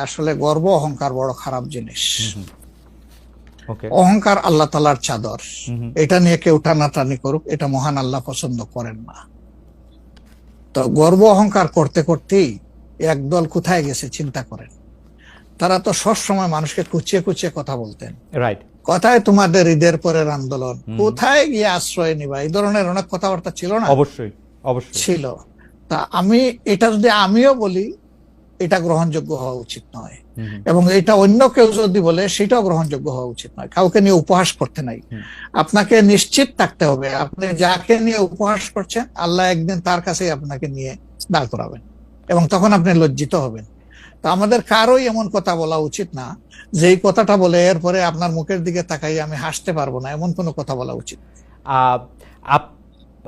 আসলে গর্ব অহংকার বড় খারাপ জিনিস। অহংকার আল্লাহ তালার চাদর। এটা নিয়ে কেউ টানাটানি করুক এটা মহান আল্লাহ পছন্দ করেন না। তো গর্ব অহংকার করতে করতেই একদল কোথায় গেছে চিন্তা করেন। তারা তো সব সময় মানুষকে কুচিয়ে কুচিয়ে কথা বলতেন। রাইট কোথায় তোমাদের ঈদের পরের আন্দোলন। কোথায় গিয়ে আশ্রয় নিবা? এই ধরনের অনেক কথাবার্তা ছিল না? অবশ্যই অবশ্যই। ছিল। তা আমি এটা যদি আমিও বলি এটা গ্রহণযোগ্য হওয়া উচিত নয়। এবং এটা অন্য কেউ যদি বলে সেটাও গ্রহণযোগ্য হওয়া উচিত নয়। কাউকে নিয়ে উপহাস করতে নাই। আপনাকে নিশ্চিত থাকতে হবে। আপনি যাকে নিয়ে উপহাস করছেন আল্লাহ একদিন তার কাছেই আপনাকে নিয়ে দাঁড় করাবেন। এবং তখন আপনি লজ্জিত হবেন। তো আমাদের কারোই এমন কথা বলা উচিত না যে এই কথাটা বলে এরপরে আপনার মুখের দিকে তাকাই আমি হাসতে পারব না। এমন কোনো কথা বলা উচিত। আহ,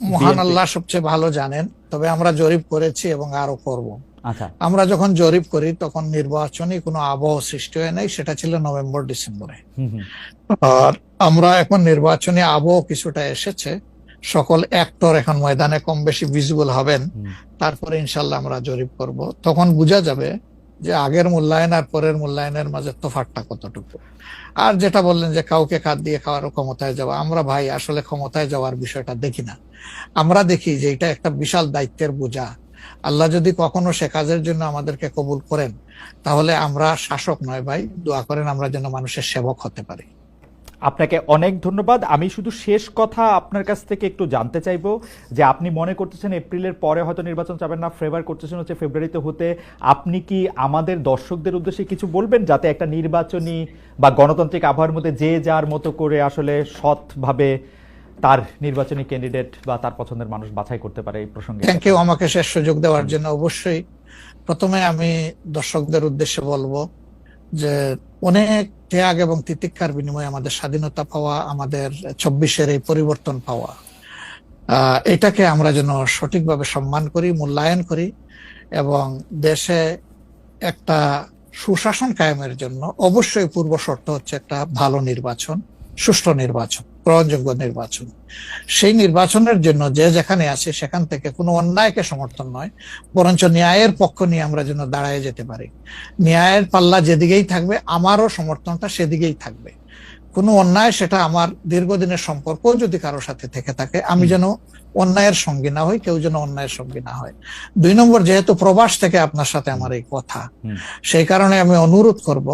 মহান আল্লাহ সবচেয়ে ভালো জানেন তবে আমরা জরিপ করেছি এবং আরও করব। আচ্ছা। আমরা যখন জরিপ করি তখন নির্বাচনী কোনো আবহ সৃষ্টি হয় নাই সেটা ছিল নভেম্বর ডিসেম্বরে। আর আমরা এখন নির্বাচনী আবহ কিছুটা এসেছে সকল অ্যাক্টর এখন ময়দানে কম বেশি ভিজিবল হবেন তারপরে ইনশাল্লাহ আমরা জরিপ করব। তখন বোঝা যাবে যে আগের মূল্যায়ন আর পরের মূল্যায়নের মাঝে তোফাটটা কতটুকু। আর যেটা বললেন যে কাউকে কাঁদ দিয়ে খাওয়ার ক্ষমতায় যাওয়া আমরা ভাই আসলে ক্ষমতায় যাওয়ার বিষয়টা দেখি না। আমরা দেখি যে এটা একটা বিশাল দায়িত্বের বোঝা। আল্লাহ যদি কখনো সে কাজের জন্য আমাদেরকে কবুল করেন, তাহলে আমরা শাসক নয় ভাই, দোয়া করেন আমরা যেন মানুষের সেবক হতে পারি। আপনাকে অনেক ধন্যবাদ। আমি শুধু শেষ কথা আপনার কাছ থেকে একটু জানতে চাইব যে আপনি মনে করতেছেন এপ্রিলের পরে হয়তো নির্বাচন চাবেন না, ফেভার করতেছেন হচ্ছে ফেব্রুয়ারিতে হতে। আপনি কি আমাদের দর্শকদের উদ্দেশ্যে কিছু বলবেন যাতে একটা নির্বাচনী বা গণতান্ত্রিক আবহাওয়ার মধ্যে যে যার মতো করে আসলে সৎভাবে তার নির্বাচনী ক্যান্ডিডেট বা তার পছন্দের মানুষ বাছাই করতে পারে এই প্রসঙ্গে। থ্যাংক ইউ আমাকে শেষ সুযোগ দেওয়ার জন্য অবশ্যই। প্রথমে আমি দর্শকদের উদ্দেশ্যে বলব যে অনেক ত্যাগ এবং তিতিক্ষার বিনিময়ে আমাদের স্বাধীনতা পাওয়া, আমাদের চব্বিশের এই পরিবর্তন পাওয়া এটাকে আমরা যেন সঠিকভাবে সম্মান করি, মূল্যায়ন করি এবং দেশে একটা সুশাসন কায়েমের জন্য অবশ্যই পূর্ব শর্ত হচ্ছে একটা ভালো নির্বাচন, সুষ্ঠু নির্বাচন। গ্রহণযোগ্য নির্বাচন। সেই নির্বাচনের জন্য যে যেখানে আছে সেখান থেকে কোনো অন্যায়কে সমর্থন নয়, বরঞ্চ ন্যায়ের পক্ষ নিয়ে আমরা যেন দাঁড়ায় যেতে পারি। ন্যায়ের পাল্লা যেদিকেই থাকবে, আমারও সমর্থনটা সেদিকেই থাকবে। কোনো অন্যায় সেটা আমার দীর্ঘদিনের সম্পর্ক যদি কারোর সাথে থেকে থাকে আমি যেন অন্যায়ের সঙ্গী না হই কেউ যেন অন্যায়ের সঙ্গী না হয়। দুই নম্বর যেহেতু প্রবাস থেকে আপনার সাথে আমার এই কথা সেই কারণে আমি অনুরোধ করব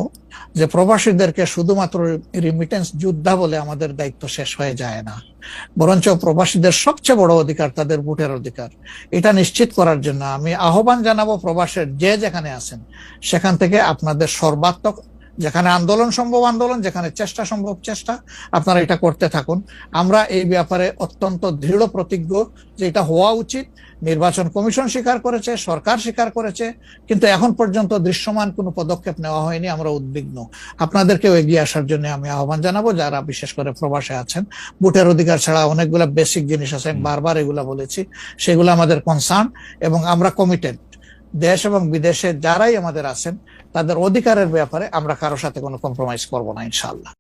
যে প্রবাসীদেরকে শুধুমাত্র রিমিটেন্স যোদ্ধা বলে আমাদের দায়িত্ব শেষ হয়ে যায় না। বরঞ্চ প্রবাসীদের সবচেয়ে বড় অধিকার তাদের ভোটের অধিকার। এটা নিশ্চিত করার জন্য আমি আহ্বান জানাব প্রবাসের যে যেখানে আছেন সেখান থেকে আপনাদের সর্বাত্মক যেখানে আন্দোলন সম্ভব, আন্দোলন, যেখানে চেষ্টা সম্ভব, চেষ্টা, আপনারা এটা করতে থাকুন। আমরা এই ব্যাপারে অত্যন্ত দৃঢ় প্রতিজ্ঞ যে এটা হওয়া উচিত। নির্বাচন কমিশন স্বীকার করেছে, সরকার স্বীকার করেছে, কিন্তু এখন পর্যন্ত দৃশ্যমান কোনো পদক্ষেপ নেওয়া হয়নি, আমরা উদ্বিগ্ন। আপনাদেরকেও এগিয়ে আসার জন্য আমি আহ্বান জানাব, যারা বিশেষ করে প্রবাসে আছেন। ভোটের অধিকার ছাড়া অনেকগুলা বেসিক জিনিস আছে বারবার এগুলা বলেছি। সেগুলো আমাদের কনসার্ন এবং আমরা কমিটেড দেশ এবং বিদেশে যারাই আমাদের আছেন, তাদের অধিকারের ব্যাপারে আমরা কারোর সাথে কোনো কম্প্রোমাইজ করব না ইনশাল্লাহ